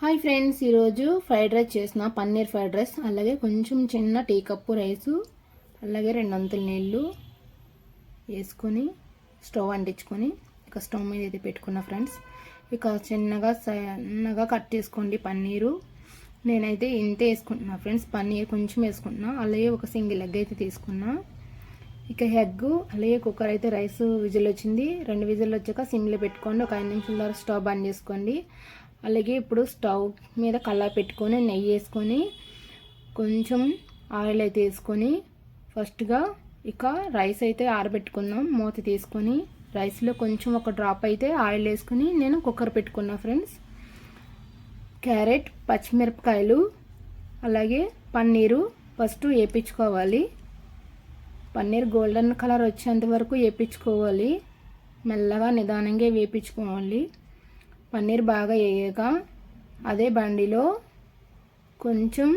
Hi friends ఈరోజు fried rice చేసిన paneer fried rice అలాగే కొంచెం చిన్న టీ కప్పు రైసు అలాగే రెండు అంతుల నీళ్ళు వేసుకొని స్టవ్ అంటించుకొని ఇక స్టవ్ మీద ఇది పెట్టుకున్న ఫ్రెండ్స్ ఇక చిన్నగా సన్నగా కట్ చేసుకోండి పన్నీరు. నేనైతే ఇంతే వేసుకుంటున్నా ఫ్రెండ్స్ పన్నీర్ కొంచెం వేసుకుంటున్నా. అలాగే ఒక సింగిల్ ఎగ్ అయితే తీసుకున్నా. ఇక ఎగ్ అలాగే కుక్కర్ అయితే రైస్ విజిల్ వచ్చింది. రెండు విజిల్ వచ్చాక సిమ్లో పెట్టుకోండి. ఒక ఐదు నిమిషాల ద్వారా స్టవ్ బంద్ చేసుకోండి. అలాగే ఇప్పుడు స్టవ్ మీద కల్లా పెట్టుకొని నెయ్యి వేసుకొని కొంచెం ఆయిల్ అయితే వేసుకొని ఫస్ట్గా ఇక రైస్ అయితే ఆరబెట్టుకుందాం. మూత తీసుకొని రైస్లో కొంచెం ఒక డ్రాప్ అయితే ఆయిల్ వేసుకొని నేను కుక్కర్ పెట్టుకున్నా ఫ్రెండ్స్. క్యారెట్ పచ్చిమిరపకాయలు అలాగే పన్నీరు ఫస్ట్ వేపించుకోవాలి. పన్నీర్ గోల్డెన్ కలర్ వచ్చేంత వరకు వేపించుకోవాలి. మెల్లగా నిదానంగా వేపించుకోవాలి. పన్నీర్ బాగా వేయక అదే బండిలో కొంచెం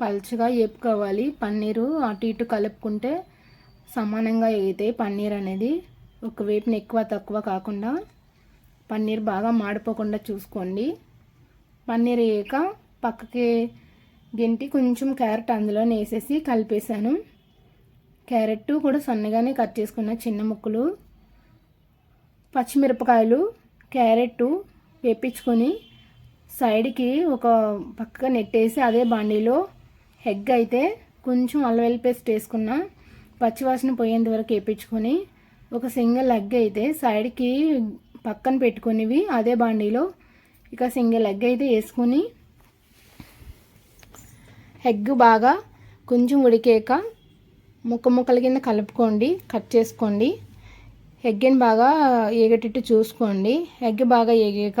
పలుచగా వేపుకోవాలి పన్నీరు అటు ఇటు కలుపుకుంటే సమానంగా వేగితే పన్నీర్ అనేది ఒక వేపుని ఎక్కువ తక్కువ కాకుండా పన్నీర్ బాగా మాడిపోకుండా చూసుకోండి. పన్నీర్ వేయక పక్కకి గెంటి కొంచెం క్యారెట్ అందులో వేసేసి కలిపేశాను. క్యారెట్ కూడా సన్నగానే కట్ చేసుకున్న చిన్న ముక్కలు పచ్చిమిరపకాయలు క్యారెట్ వేపించుకొని సైడ్కి ఒక పక్కగా నెట్టేసి అదే బాండీలో ఎగ్ అయితే కొంచెం అల్లవెల్లి పేస్ట్ వేసుకున్న పచ్చివాసన పోయేంత వరకు వేపించుకొని ఒక సింగిల్ ఎగ్ అయితే సైడ్కి పక్కన పెట్టుకునేవి అదే బాండీలో ఇక సింగిల్ ఎగ్ అయితే వేసుకొని ఎగ్ బాగా కొంచెం ఉడికాక ముక్క ముక్కల కింద కలుపుకోండి కట్ చేసుకోండి. ఎగ్ని బాగా ఏగేటట్టు చూసుకోండి. ఎగ్ బాగా ఏగాక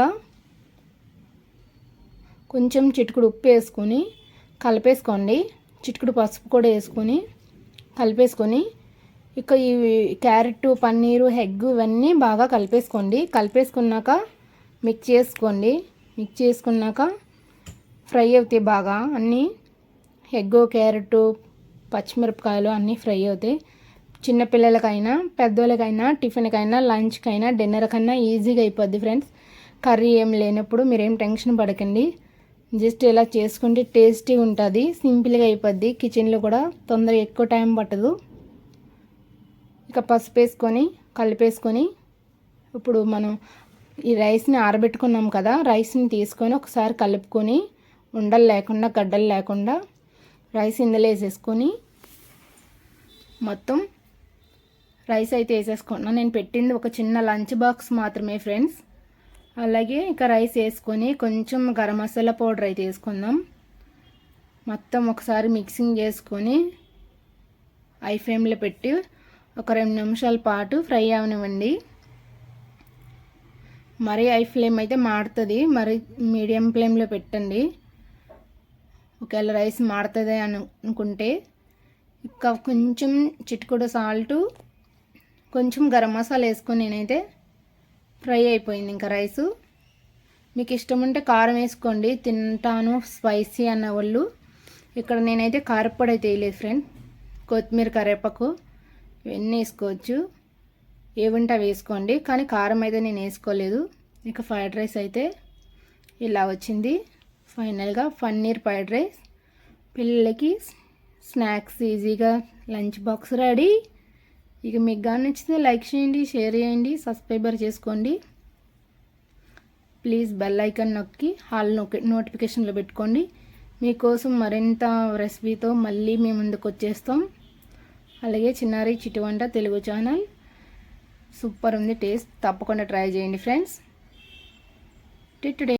కొంచెం చిటుకుడు ఉప్పు వేసుకొని కలిపేసుకోండి. చిటుకుడు పసుపు కూడా వేసుకొని కలిపేసుకొని ఇక ఈ క్యారెట్ పన్నీరు ఎగ్ ఇవన్నీ బాగా కలిపేసుకోండి. కలిపేసుకున్నాక మిక్స్ చేసుకోండి. మిక్స్ చేసుకున్నాక ఫ్రై అవుతాయి బాగా. అన్నీ ఎగ్ క్యారెట్ పచ్చిమిరపకాయలు అన్నీ ఫ్రై అవుతాయి. చిన్నపిల్లలకైనా పెద్దోళ్ళకైనా టిఫిన్కైనా లంచ్కైనా డిన్నర్కైనా ఈజీగా అయిపోద్ది ఫ్రెండ్స్. కర్రీ ఏం లేనప్పుడు మీరేం టెన్షన్ పడకండి. జస్ట్ ఇలా చేసుకుంటే టేస్టీ ఉంటుంది సింపుల్గా అయిపోద్ది. కిచెన్లో కూడా తొందరగా ఎక్కువ టైం పట్టదు. ఇక పసుపు వేసుకొని కలిపేసుకొని ఇప్పుడు మనం ఈ రైస్ని ఆరబెట్టుకున్నాం కదా రైస్ని తీసుకొని ఒకసారి కలుపుకొని ఉండలు లేకుండా గడ్డలు లేకుండా రైస్ ఇందులో వేసేసుకొని మొత్తం రైస్ అయితే వేసేసుకున్నా. నేను పెట్టింది ఒక చిన్న లంచ్ బాక్స్ మాత్రమే ఫ్రెండ్స్. అలాగే ఇక రైస్ వేసుకొని కొంచెం గరం మసాలా పౌడర్ అయితే వేసుకుందాం. మొత్తం ఒకసారి మిక్సింగ్ చేసుకొని ఐ ఫ్లేమ్లో పెట్టి ఒక రెండు నిమిషాల పాటు ఫ్రై అవనివ్వండి. మరీ ఐ ఫ్లేమ్ అయితే మాడుతుంది మరి మీడియం ఫ్లేమ్లో పెట్టండి. ఒకవేళ రైస్ మాడుతుంది అనుకుంటే ఇంకా కొంచెం చిటుకుడు సాల్టు కొంచెం గరం మసాలా వేసుకొని నేనైతే ఫ్రై అయిపోయింది ఇంకా రైసు. మీకు ఇష్టం ఉంటే కారం వేసుకోండి తింటాను స్పైసీ అన్న వాళ్ళు ఇక్కడ నేనైతే కారపొడి అయితే వేయలేదు ఫ్రెండ్ కొత్తిమీర కరేపాకు ఇవన్నీ వేసుకోవచ్చు. ఏముంటే వేసుకోండి కానీ కారం అయితే నేను వేసుకోలేదు. ఇక ఫ్రైడ్ రైస్ అయితే ఇలా వచ్చింది. ఫైనల్గా పన్నీర్ ఫ్రైడ్ రైస్. పిల్లలకి స్నాక్స్ ఈజీగా లంచ్ బాక్స్ రెడీ. ఇక మీకు కానీ నచ్చితే లైక్ చేయండి షేర్ చేయండి సబ్స్క్రైబర్ చేసుకోండి. ప్లీజ్ బెల్ ఐకన్ నొక్కి హాల్ నొక్కి నోటిఫికేషన్లో పెట్టుకోండి. మీకోసం మరింత రెసిపీతో మళ్ళీ మేము ముందుకు వచ్చేస్తాం. అలాగే చిన్నారి చిటివంట తెలుగు ఛానల్. సూపర్ ఉంది టేస్ట్ తప్పకుండా ట్రై చేయండి ఫ్రెండ్స్. టుడే